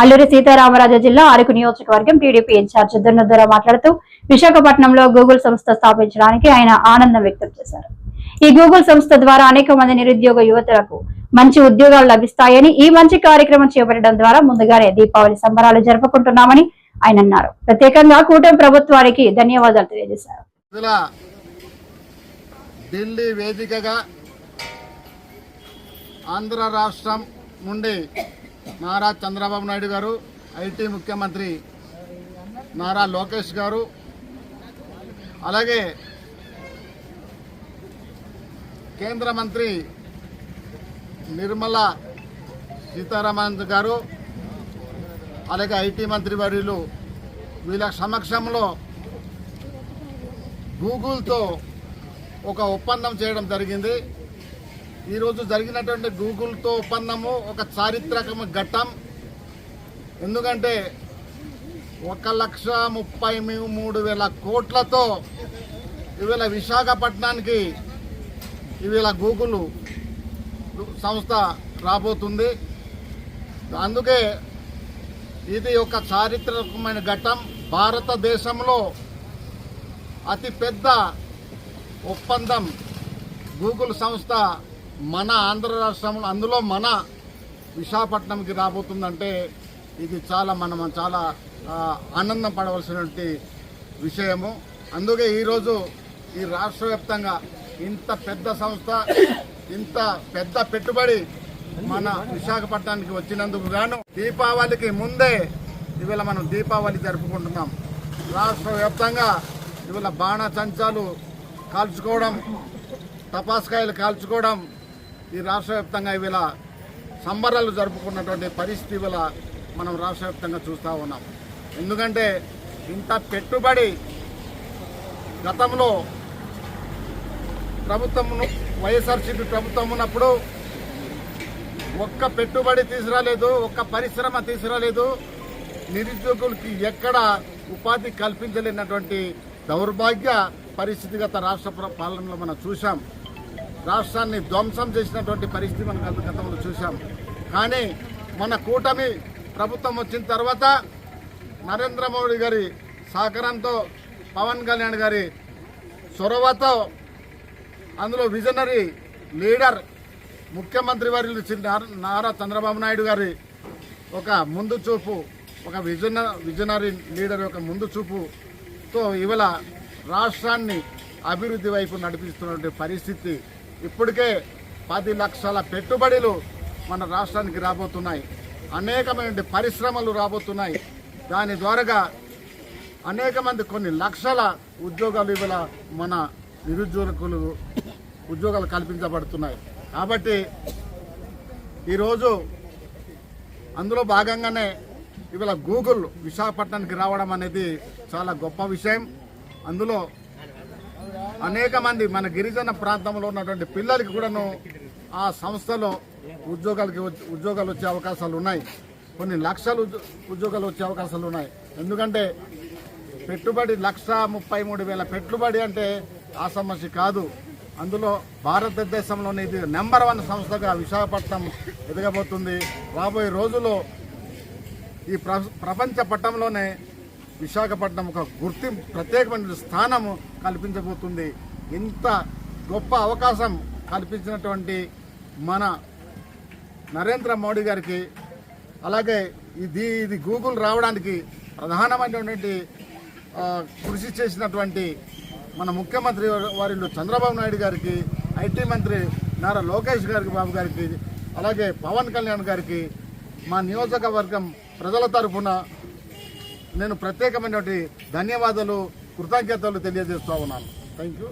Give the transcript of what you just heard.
అల్లూరి సీతారామరాజు జిల్లా అరకు నియోజకవర్గం TDP incharge దున్నదొర మాట్లాడుతూ విశాఖపట్నంలో గూగుల్ సంస్థ స్థాపించడానికి ఆయన ఆనందం వ్యక్తం చేశారు. ఈ గూగుల్ సంస్థ ద్వారా అనేక మంది నిరుద్యోగ యువతులకు మంచి ఉద్యోగాలు లభిస్తాయని ఈ మంచి కార్యక్రమం చేపట్టడం ద్వారా ముందుగానే దీపావళి సంబరాలు జరుపుకుంటున్నామని ఆయన అన్నారు. ప్రత్యేకంగా కూటమి ప్రభుత్వానికి ధన్యవాదాలు తెలియజేశారు. ఢిల్లీ వేదికగా ఆంధ్ర రాష్ట్రం నుండి నారా చంద్రబాబు నాయుడు గారు ఐటీ ముఖ్యమంత్రి నారా లోకేష్ గారు అలాగే కేంద్ర మంత్రి నిర్మలా సీతారామన్ గారు అలాగే ఐటీ మంత్రి వర్యులు వీళ్ళ సమక్షంలో గూగుల్తో ఒక ఒప్పందం చేయడం జరిగింది. ఈరోజు జరిగినటువంటి గూగుల్తో ఒప్పందము ఒక చారిత్రక ఘట్టం. ఎందుకంటే ఒక లక్ష ముప్పై మూడు వేల కోట్లతో ఇవాళ విశాఖపట్నానికి ఇవాళ గూగుల్ సంస్థ రాబోతుంది. అందుకే ఇది ఒక చారిత్రకమైన ఘట్టం. భారతదేశంలో అతి పెద్ద ఒప్పందం గూగుల్ సంస్థ మన ఆంధ్ర రాష్ట్రంలో అందులో మన విశాఖపట్నంకి రాబోతుందంటే ఇది చాలా మనం చాలా ఆనందం పడవలసినటువంటి విషయము. అందుకే ఈరోజు ఈ రాష్ట్ర వ్యాప్తంగా ఇంత పెద్ద సంస్థ ఇంత పెద్ద పెట్టుబడి మన విశాఖపట్నానికి వచ్చినందుకు గాను దీపావళికి ముందే ఇవాళ మనం దీపావళి జరుపుకుంటున్నాం. రాష్ట్ర వ్యాప్తంగా ఇవాళ బాణసంచాలు కాల్చుకోవడం తపాసుకాయలు కాల్చుకోవడం ఈ రాష్ట్ర వ్యాప్తంగా ఇవాళ సంబరాలు జరుపుకున్నటువంటి పరిస్థితి ఇవాళ మనం రాష్ట్ర వ్యాప్తంగా చూస్తూ ఉన్నాం. ఎందుకంటే ఇంత పెట్టుబడి గతంలో ప్రభుత్వమును వైఎస్ఆర్సీపీ ప్రభుత్వం ఉన్నప్పుడు ఒక్క పెట్టుబడి తీసుకురాలేదు ఒక్క పరిశ్రమ తీసుకురాలేదు. నిరుద్యోగులకి ఎక్కడ ఉపాధి కల్పించలేనటువంటి దౌర్భాగ్య పరిస్థితి గత రాష్ట్ర పాలనలో మనం చూసాం రాష్ట్రాన్ని ధ్వంసం చేసినటువంటి పరిస్థితి మనం గత గతంలో చూసాం కానీ మన కూటమి ప్రభుత్వం వచ్చిన తర్వాత నరేంద్ర మోడీ గారి సహకారంతో పవన్ కళ్యాణ్ గారి చొరవతో అందులో విజనరీ లీడర్ ముఖ్యమంత్రి వారి నారా చంద్రబాబు నాయుడు గారి ఒక ముందు చూపు ఒక విజన విజనరీ లీడర్ యొక్క ముందు చూపుతో ఇవాళ రాష్ట్రాన్ని అభివృద్ధి వైపు నడిపిస్తున్నటువంటి పరిస్థితి ఇప్పటికే పది లక్షల పెట్టుబడులు మన రాష్ట్రానికి రాబోతున్నాయి. అనేకమైన పరిశ్రమలు రాబోతున్నాయి. దాని ద్వారాగా అనేక మంది కొన్ని లక్షల ఉద్యోగాలు ఇవాళ మన నిరుద్యోగులు ఉద్యోగాలు కల్పించబడుతున్నాయి. కాబట్టి ఈరోజు అందులో భాగంగానే ఇవాళ గూగుల్ విశాఖపట్నానికి రావడం అనేది చాలా గొప్ప విషయం. అందులో అనేక మంది మన గిరిజన ప్రాంతంలో ఉన్నటువంటి పిల్లలకి కూడాను ఆ సంస్థలో ఉద్యోగాలకి వచ్చి- ఉద్యోగాలు వచ్చే అవకాశాలు ఉన్నాయి. కొన్ని లక్షలు ఉద్యోగాలు వచ్చే అవకాశాలు ఉన్నాయి. ఎందుకంటే పెట్టుబడి లక్ష ముప్పై మూడు వేల పెట్టుబడి అంటే ఆ సమస్య కాదు. అందులో భారతదేశంలోని ఇది నెంబర్ వన్ సంస్థగా విశాఖపట్నం ఎదగబోతుంది. రాబోయే రోజుల్లో ఈ ప్ర ప్రపంచ పట్టంలోనే విశాఖపట్నం ఒక గుర్తింపు ప్రత్యేకమైన స్థానము కల్పించబోతుంది. ఇంత గొప్ప అవకాశం కల్పించినటువంటి మన నరేంద్ర మోడీ గారికి అలాగే ఇది ఇది గూగుల్ రావడానికి ప్రధానమైనటువంటి కృషి చేసినటువంటి మన ముఖ్యమంత్రి వారిలో చంద్రబాబు నాయుడు గారికి ఐటీ మంత్రి నారా లోకేష్ గారికి బాబు గారికి అలాగే పవన్ కళ్యాణ్ గారికి మా నియోజకవర్గం ప్రజల తరఫున నేను ప్రత్యేకమైనటువంటి ధన్యవాదాలు కృతజ్ఞతలు తెలియజేస్తూ ఉన్నాను. Thank you